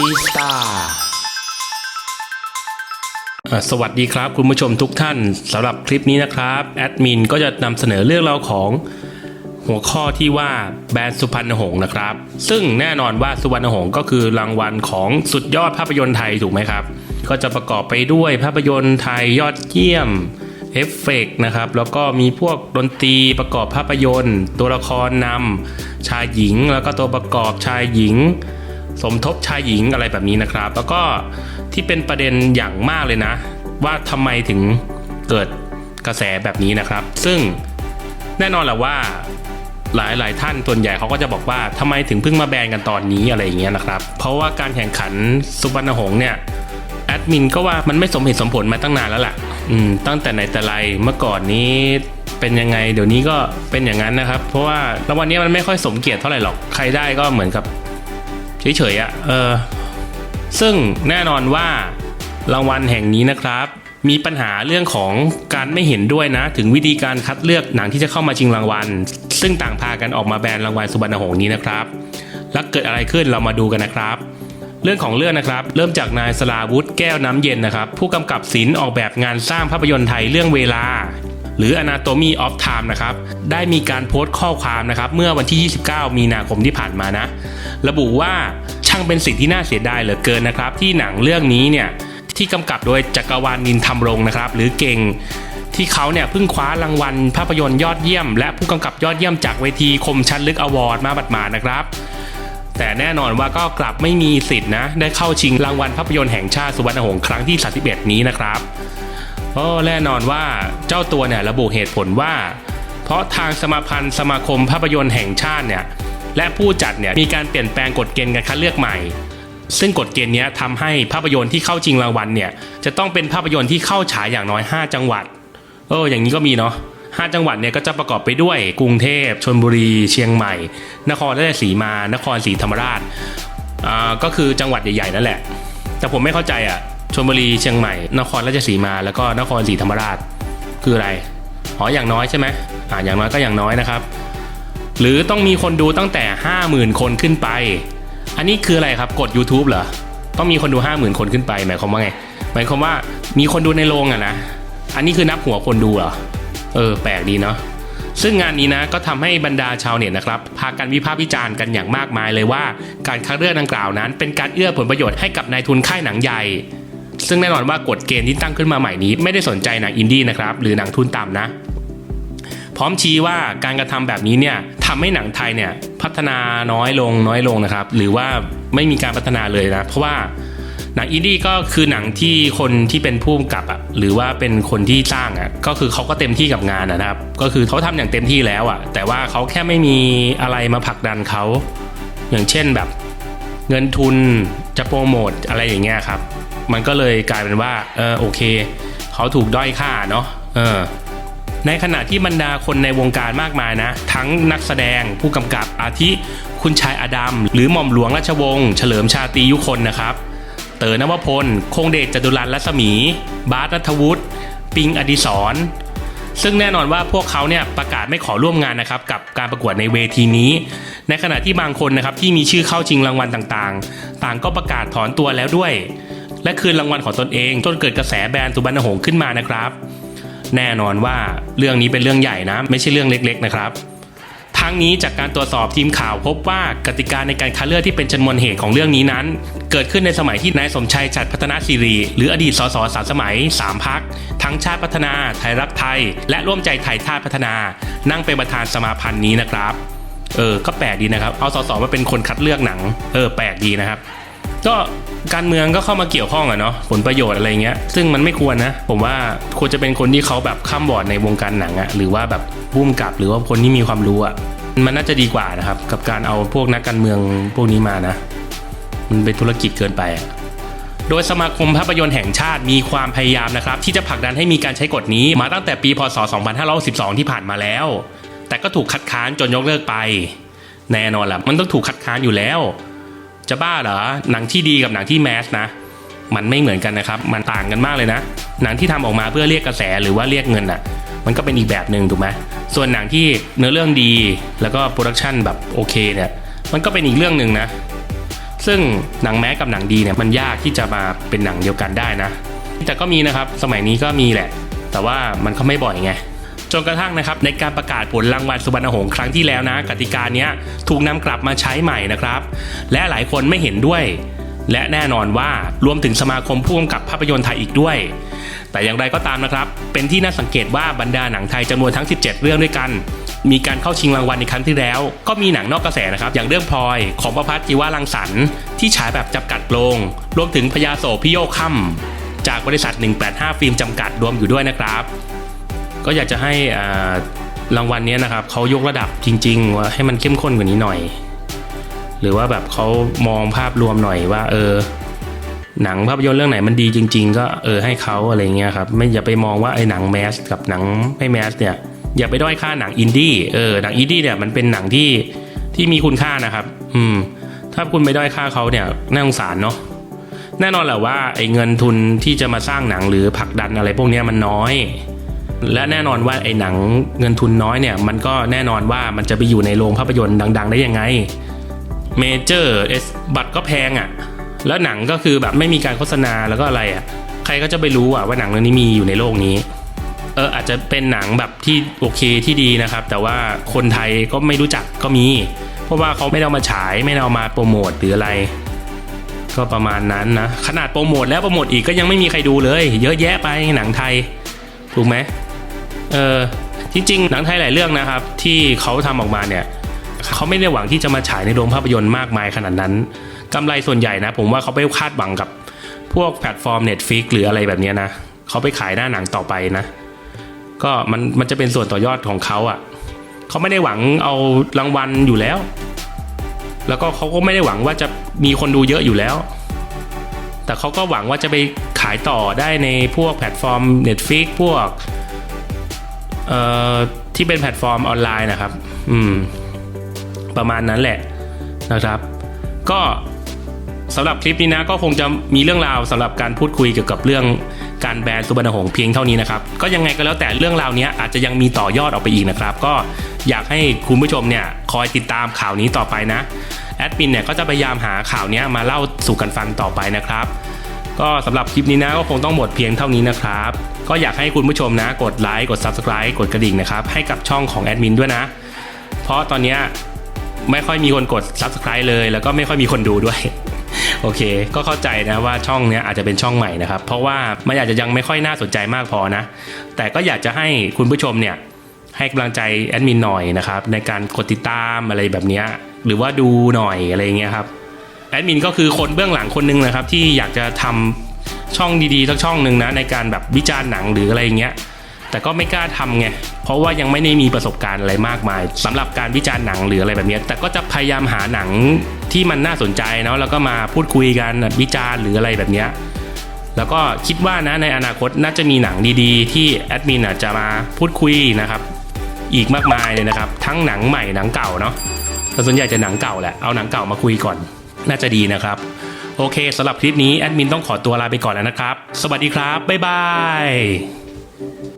จีสตาสวัสดีครับคุณผู้ชมทุกท่านสำหรับคลิปนี้นะครับแอดมินก็จะนำเสนอเรื่องราวของหัวข้อที่ว่าแบรนด์สุพรรณหงษ์นะครับ ซึ่งแน่นอนว่าสุพรรณหงษ์ก็คือรางวัลของสุดยอดภาพยนตร์ไทยถูกไหมครับ ก็จะประกอบไปด้วยภาพยนตร์ไทยยอดเยี่ยมเอฟเฟกต์นะครับ แล้วก็มีพวกดนตรีประกอบภาพยนตร์ ตัวละครนำชายหญิง แล้วก็ตัวประกอบชายหญิง สมทบชายหญิงอะไรแบบนี้นะครับ แล้วก็ที่เป็นประเด็นอย่างมากเลยนะ ว่าทำไมถึงเกิดกระแสแบบนี้นะครับ ซึ่งแน่นอนแหละว่าหลายหลายท่านส่วนใหญ่เขาก็จะบอกว่าทำไมถึงเพิ่งมาแบนกันตอนนี้อะไรอย่างเงี้ยนะครับ เพราะว่าการแข่งขันสุวรรณหงษ์เนี่ยแอดมินก็ว่ามันไม่สมเหตุสมผลมาตั้งนานแล้วล่ะอืมตั้งแต่ไหนแต่ไรเมื่อก่อนนี้เป็นยังไงเดี๋ยวนี้ก็เป็นอย่างนั้นนะครับ เพราะว่ารางวัลนี้มันไม่ค่อยสมเกียรติเท่าไหร่หรอกใครได้ก็เหมือนกับ เฉยๆอะ่ะเออซึ่งแน่นอนว่ารางวัลแห่งนี้นะครับมีปัญหาเรื่องของการไม่เห็นด้วยนะ ถึงวิธีการคัดเลือกหนังที่จะเข้ามาชิงรางวัล ซึ่งต่างพากันออกมาแบนรางวัลสุบรรณหงษ์นี้นะครับ แล้วเกิดอะไรขึ้นเรามาดูกันนะครับ เรื่องของเรื่องนะครับ เริ่มจากนายสลาวุธแก้วน้ำเย็นนะครับ ผู้กำกับศิลป์ออกแบบงานสร้างภาพยนตร์ไทยเรื่องเวลา หรือ Anatomy of Time นะครับ ได้มีการโพสต์ข้อความนะครับ เมื่อวันที่ 29 มีนาคมที่ผ่านมานะ ระบุว่าช่างเป็นสิ่งที่น่าเสียดายเหลือเกินนะครับ ที่หนังเรื่องนี้เนี่ย ที่กำกับโดยจักรวาลนินทำรงนะครับ หรือเก่งที่เขาเนี่ยเพิ่งคว้ารางวัลภาพยนตร์ยอดเยี่ยม และผู้กำกับยอดเยี่ยมจากเวทีคมชัดลึกอวอร์ดมาบัดหมานะครับ แต่แน่นอนว่าก็กลับไม่มีสิทธิ์นะ ได้เข้าชิงรางวัลภาพยนตร์แห่งชาติสุวรรณหงษ์ครั้งที่ 31 นี้นะครับ โอ้แน่นอนว่าเจ้าตัวเนี่ยระบุเหตุผลว่า เพราะทางสมาพันธ์สมาคมภาพยนตร์แห่งชาติเนี่ยและผู้จัดเนี่ยมีการเปลี่ยนแปลงกฎเกณฑ์การคัดเลือกใหม่ ซึ่งกฎเกณฑ์นี้ทำให้ภาพยนตร์ที่เข้าชิงรางวัลเนี่ยจะต้องเป็นภาพยนตร์ที่เข้าฉายอย่างน้อย 5 จังหวัดเอออย่างนี้ก็มีเนาะห้าจังหวัดเนี่ยก็จะประกอบไปด้วยกรุงเทพชนบุรี เชียงใหม่ นครราชสีมา นครศรีธรรมราชอ่าก็คือจังหวัดใหญ่ๆนั่นแหละ แต่ผมไม่เข้าใจอะ ชลบุรีเชียงใหม่ นครราชสีมา แล้วก็นครศรีธรรมราชคืออะไรอ๋ออย่างน้อยใช่ไหมอ่าอย่างน้อยก็อย่างน้อยนะครับ หรือต้องมีคนดูตั้งแต่ 50,000 คนขึ้นไป อันนี้คืออะไรครับกด YouTube เหรอต้องมีคนดู 50,000 คนขึ้นไปหมายความว่าไงหมายความว่ามีคนดูในโรงอะนะอันนี้คือนับหัวคนดูเหรอเออ แปลกดีเนาะซึ่งงานนี้นะก็ทำให้บรรดาชาวเน็ตนะครับพากันวิพากษ์วิจารณ์กันอย่างมากมายเลยว่า การคัดเลือกดังกล่าวนั้น เป็นการเอื้อผลประโยชน์ให้กับนายทุนค่ายหนังใหญ่ ซึ่งแน่นอนว่ากฎเกณฑ์ที่ตั้งขึ้นมาใหม่นี้ ไม่ได้สนใจหนังอินดี้นะครับหรือหนังทุนต่ำนะ พร้อมชี้ว่าการกระทำแบบนี้เนี่ยทำให้หนังไทยเนี่ยพัฒนาน้อยลงน้อยลงนะครับ หรือว่าไม่มีการพัฒนาเลยนะ เพราะว่าหนังอินดี้ก็คือหนังที่คนที่เป็นผู้กำกับอะหรือว่าเป็นคนที่สร้างอะก็คือเขาก็เต็มที่กับงานะนะครับ ก็คือเขาทำอย่างเต็มที่แล้วอะ แต่ว่าเขาแค่ไม่มีอะไรมาผลักดันเขาอย่างเช่นแบบเงินทุนจะโปรโมทอะไรอย่างเงี้ยครับ มันก็เลยกลายเป็นว่าเออโอเคเขาถูกด้อยค่าเนาะเออในขณะที่บรรดาคนในวงการมากมายนะ ทั้งนักแสดงผู้กำกับอาทิคุณชายอดัมหรือหม่อมหลวงราชวงศ์เฉลิมชาตรียุคนนะครับ เต๋อนวพล คงเดชจตุรันรัศมี บาสนัทวุฒิปิงอดิศรซึ่งแน่นอนว่าพวกเขาเนี่ยประกาศไม่ขอร่วมงานนะครับกับการประกวดในเวทีนี้ ในขณะที่บางคนนะครับที่มีชื่อเข้าชิงรางวัลต่างๆ ต่างก็ประกาศถอนตัวแล้วด้วย และคืนรางวัลของตนเองจนเกิดกระแสแบรนด์สุบรรณหงษ์ขึ้นมานะครับ แน่นอนว่าเรื่องนี้เป็นเรื่องใหญ่นะ ไม่ใช่เรื่องเล็ก ๆ นะครับทั้งนี้จากการตรวจสอบทีมข่าวพบว่ากติกาในการคัดเลือกที่เป็นชนวนเหตุของเรื่องนี้นั้น เกิดขึ้นในสมัยที่นายสมชัยจัดพัฒนาสิริหรืออดีตสสสามสมัย 3พักทั้งชาติพัฒนา ไทยรักไทย และร่วมใจไทยชาติพัฒนา นั่งเป็นประธานสมาพันธ์นี้นะครับ เออ ก็แปลกดีนะครับ เอาสสมาเป็นคนคัดเลือกหนัง เออ แปลกดีนะครับ ก็การเมืองก็เข้ามาเกี่ยวข้องอะเนาะผลประโยชน์อะไรเงี้ยซึ่งมันไม่ควรนะ ผมว่าควรจะเป็นคนที่เขาแบบข้ามบอร์ดในวงการหนังอะหรือว่าแบบพุ่มกับหรือว่าคนที่มีความรู้อะมันน่าจะดีกว่านะครับ กับการเอาพวกนักการเมืองพวกนี้มานะ มันเป็นธุรกิจเกินไปอะโดยสมาคมภาพยนตร์แห่งชาติมีความพยายามนะครับ ที่จะผลักดันให้มีการใช้กฎนี้มาตั้งแต่ปีพศ 2512 ที่ผ่านมาแล้ว แต่ก็ถูกคัดค้านจนยกเลิกไป แน่นอนแหละมันต้องถูกคัดค้านอยู่แล้ว จะบ้าเหรอหนังที่ดีกับหนังที่แมสนะ มันไม่เหมือนกันนะครับ มันต่างกันมากเลยนะ หนังที่ทำออกมาเพื่อเรียกกระแสหรือว่าเรียกเงินอะ มันก็เป็นอีกแบบหนึ่งถูกไหมส่วนหนังที่เนื้อเรื่องดีแล้วก็โปรดักชันแบบโอเคเนี่ยมันก็เป็นอีกเรื่องหนึ่งนะ ซึ่งหนังแม้กับหนังดีเนี่ยมันยากที่จะมาเป็นหนังเดียวกันได้นะ แต่ก็มีนะครับสมัยนี้ก็มีแหละ แต่ว่ามันก็ไม่บ่อยไง นกระทั่งนะครับในการประกาศผลรางวัลสุวรรณหงส์ครั้งที่แล้วนะ กติกาเนี้ยถูกนำกลับมาใช้ใหม่นะครับ และหลายคนไม่เห็นด้วย และแน่นอนว่ารวมถึงสมาคมผู้กำกับภาพยนตร์ไทยอีกด้วย แต่อย่างไรก็ตามนะครับ เป็นที่น่าสังเกตว่าบรรดาหนังไทยจำนวนทั้ง 17 เรื่องด้วยกัน มีการเข้าชิงรางวัลในครั้งที่แล้ว ก็มีหนังนอกกระแสนะครับ อย่างเรื่องพลอยของประพัฒน์จีวารังสรรค์ที่ฉายแบบจำกัดโรงรวมถึงพญาโศกพิโยคค่ำจากบริษัท 185 ฟิล์มจำกัดรวมอยู่ด้วยนะครับ ก็อยากจะให้รางวัลนี้นะครับเขายกระดับจริง ๆ ว่าให้มันเข้มข้นกว่านี้หน่อย หรือว่าแบบเขามองภาพรวมหน่อยว่า เออ หนังภาพยนตร์เรื่องไหนมันดีจริง ๆ ก็เออให้เขาอะไรเงี้ยครับไม่อย่าไปมองว่าไอ้หนังแมสกับหนังไม่แมสเนี่ยอย่าไปด้อยค่าหนังอินดี้เออหนังอินดี้เนี่ยมันเป็นหนังที่ที่มีคุณค่านะครับ อืม ถ้าคุณไปด้อยค่าเขาเนี่ยน่าสงสารเนาะแน่นอนแหละว่าไอ้เงินทุนที่จะมาสร้างหนังหรือผลักดันอะไรพวกนี้มันน้อย และแน่นอนว่าไอ้หนังเงินทุนน้อยเนี่ย มันก็แน่นอนว่ามันจะไปอยู่ในโรงภาพยนตร์ดัง ๆ ได้ยังไงเมเจอร์เอสบัตรก็แพงอะ่ะ แล้วหนังก็คือแบบไม่มีการโฆษณาแล้วก็อะไรอะ่ะ ใครก็จะไปรู้อะว่าหนังเรื่องนี้มีอยู่ในโลกนี้ เอออาจจะเป็นหนังแบบที่โอเคที่ดีนะครับ แต่ว่าคนไทยก็ไม่รู้จักก็มี เพราะว่าเขาไม่ได้เอามาฉายไม่ได้เอามาโปรโมทหรืออะไร ก็ประมาณนั้นนะ ขนาดโปรโมทแล้วโปรโมทอีกก็ยังไม่มีใครดูเลย เยอะแยะไปหนังไทย ถูกไหม เออจริงๆหนังไทยหลายเรื่องนะครับ ที่เขาทำออกมาเนี่ยเขาไม่ได้หวังที่จะมาฉายในโรงภาพยนตร์มากมายขนาดนั้นกำไรส่วนใหญ่นะ ผมว่าเขาไปคาดหวังกับพวกแพลตฟอร์ม Netflix หรืออะไรแบบนี้นะเขาไปขายหน้าหนังต่อไปนะ ก็มันมันจะเป็นส่วนต่อยอดของเขาอะ่ะเขาไม่ได้หวังเอารางวัลอยู่แล้ว แล้วก็เขาก็ไม่ได้หวังว่าจะมีคนดูเยอะอยู่แล้ว แต่เขาก็หวังว่าจะไปขายต่อได้ในพวกแพลตฟอร์ม Netflix พวก เอ่อที่เป็นแพลตฟอร์มออนไลน์นะครับ อืม ประมาณนั้นแหละนะครับ ก็สำหรับคลิปนี้นะก็คงจะมีเรื่องราวสำหรับการพูดคุยเกี่ยวกับเรื่องการแบนสุบรรณหงเพียงเท่านี้นะครับ ก็ยังไงก็แล้วแต่เรื่องราวนี้อาจจะยังมีต่อยอดออกไปอีกนะครับ ก็อยากให้คุณผู้ชมเนี่ยคอยติดตามข่าวนี้ต่อไปนะแอดมินเนี่ยก็จะพยายามหาข่าวนี้มาเล่าสู่กันฟังต่อไปนะครับ ก็สำหรับคลิปนี้นะก็คงต้องหมดเพียงเท่านี้นะครับ ก็อยากให้คุณผู้ชมนะกดไลค์กด Subscribe กดกระดิ่งนะครับให้กับช่องของแอดมินด้วยนะ เพราะตอนนี้ไม่ค่อยมีคนกด Subscribe เลย แล้วก็ไม่ค่อยมีคนดูด้วยโอเค ก็เข้าใจนะว่าช่องเนี้ยอาจจะเป็นช่องใหม่นะครับ เพราะว่ามันอาจจะยังไม่ค่อยน่าสนใจมากพอนะ แต่ก็อยากจะให้คุณผู้ชมเนี่ยให้กำลังใจแอดมินหน่อยนะครับในการกดติดตามอะไรแบบนี้หรือว่าดูหน่อยอะไรเงี้ยครับ แอดมินก็คือคนเบื้องหลังคนหนึงนะครับที่อยากจะทำช่องดีๆสักช่องหนึ่งนะในการแบบวิจารณ์หนังหรืออะไรอย่างเงี้ยแต่ก็ไม่กล้าทำไง เพราะว่ายังไม่ได้มีประสบการณ์อะไรมากมายสำหรับการวิจารณ์หนังหรืออะไรแบบนี้แต่ก็จะพยายามหาหนังที่มันน่าสนใจเนาะแล้วก็มาพูดคุยกันวิจารณ์หรืออะไรแบบนี้แล้วก็คิดว่านะในอนาคตน่าจะมีหนังดีๆ ที่แอดมินจจะมาพูดคุยนะครับ อีกมากมายเลยนะครับ ทั้งหนังใหม่หนังเก่าเนาะแต่ส่วนใหญ่จะหนังเก่าแหละเอาหนังเก่ามาคุยก่อน น่าจะดีนะครับ โอเคสำหรับคลิปนี้แอดมินต้องขอตัวลาไปก่อนแล้วนะครับ สวัสดีครับ บ๊ายบาย